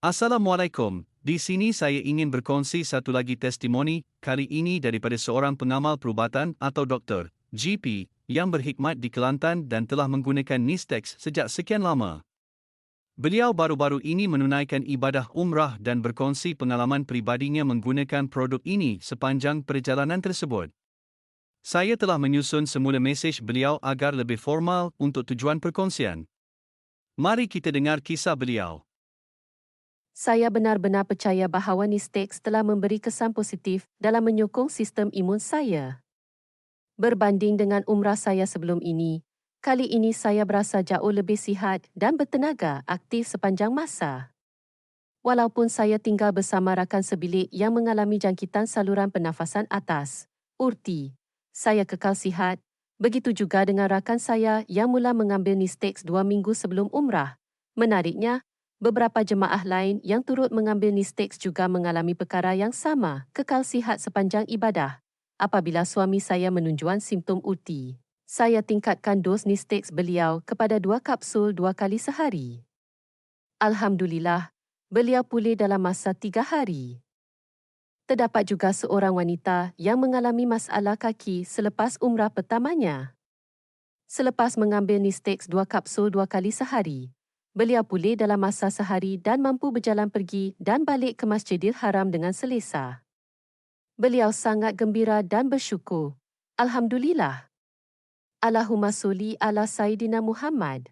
Assalamualaikum. Di sini saya ingin berkongsi satu lagi testimoni, kali ini daripada seorang pengamal perubatan atau doktor, GP, yang berkhidmat di Kelantan dan telah menggunakan Nistex sejak sekian lama. Beliau baru-baru ini menunaikan ibadah umrah dan berkongsi pengalaman pribadinya menggunakan produk ini sepanjang perjalanan tersebut. Saya telah menyusun semula mesej beliau agar lebih formal untuk tujuan perkongsian. Mari kita dengar kisah beliau. Saya benar-benar percaya bahawa Nistex telah memberi kesan positif dalam menyokong sistem imun saya. Berbanding dengan umrah saya sebelum ini, kali ini saya berasa jauh lebih sihat dan bertenaga aktif sepanjang masa. Walaupun saya tinggal bersama rakan sebilik yang mengalami jangkitan saluran pernafasan atas, URTI, saya kekal sihat. Begitu juga dengan rakan saya yang mula mengambil Nistex dua minggu sebelum umrah. Menariknya, beberapa jemaah lain yang turut mengambil Nistex juga mengalami perkara yang sama, kekal sihat sepanjang ibadah. Apabila suami saya menunjuan simptom UTI saya tingkatkan dos Nistex beliau kepada dua kapsul dua kali sehari. Alhamdulillah, beliau pulih dalam masa tiga hari. Terdapat juga seorang wanita yang mengalami masalah kaki selepas umrah pertamanya. Selepas mengambil Nistex dua kapsul dua kali sehari, beliau pulih dalam masa sehari dan mampu berjalan pergi dan balik ke Masjidil Haram dengan selesa. Beliau sangat gembira dan bersyukur. Alhamdulillah. Allahumma suli ala Sayyidina Muhammad.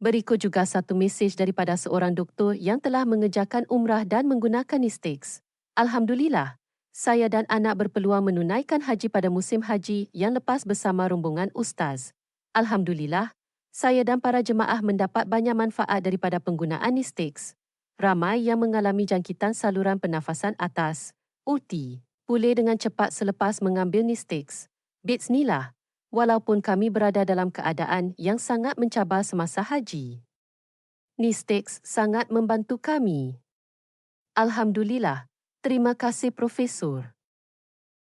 Berikut juga satu mesej daripada seorang doktor yang telah mengejarkan umrah dan menggunakan Nistex. Alhamdulillah, saya dan anak berpeluang menunaikan haji pada musim haji yang lepas bersama rombongan ustaz. Alhamdulillah, saya dan para jemaah mendapat banyak manfaat daripada penggunaan Nistex. Ramai yang mengalami jangkitan saluran pernafasan atas, UTI, pulih dengan cepat selepas mengambil Nistex. Bismillah, walaupun kami berada dalam keadaan yang sangat mencabar semasa haji. Nistex sangat membantu kami. Alhamdulillah, terima kasih Profesor.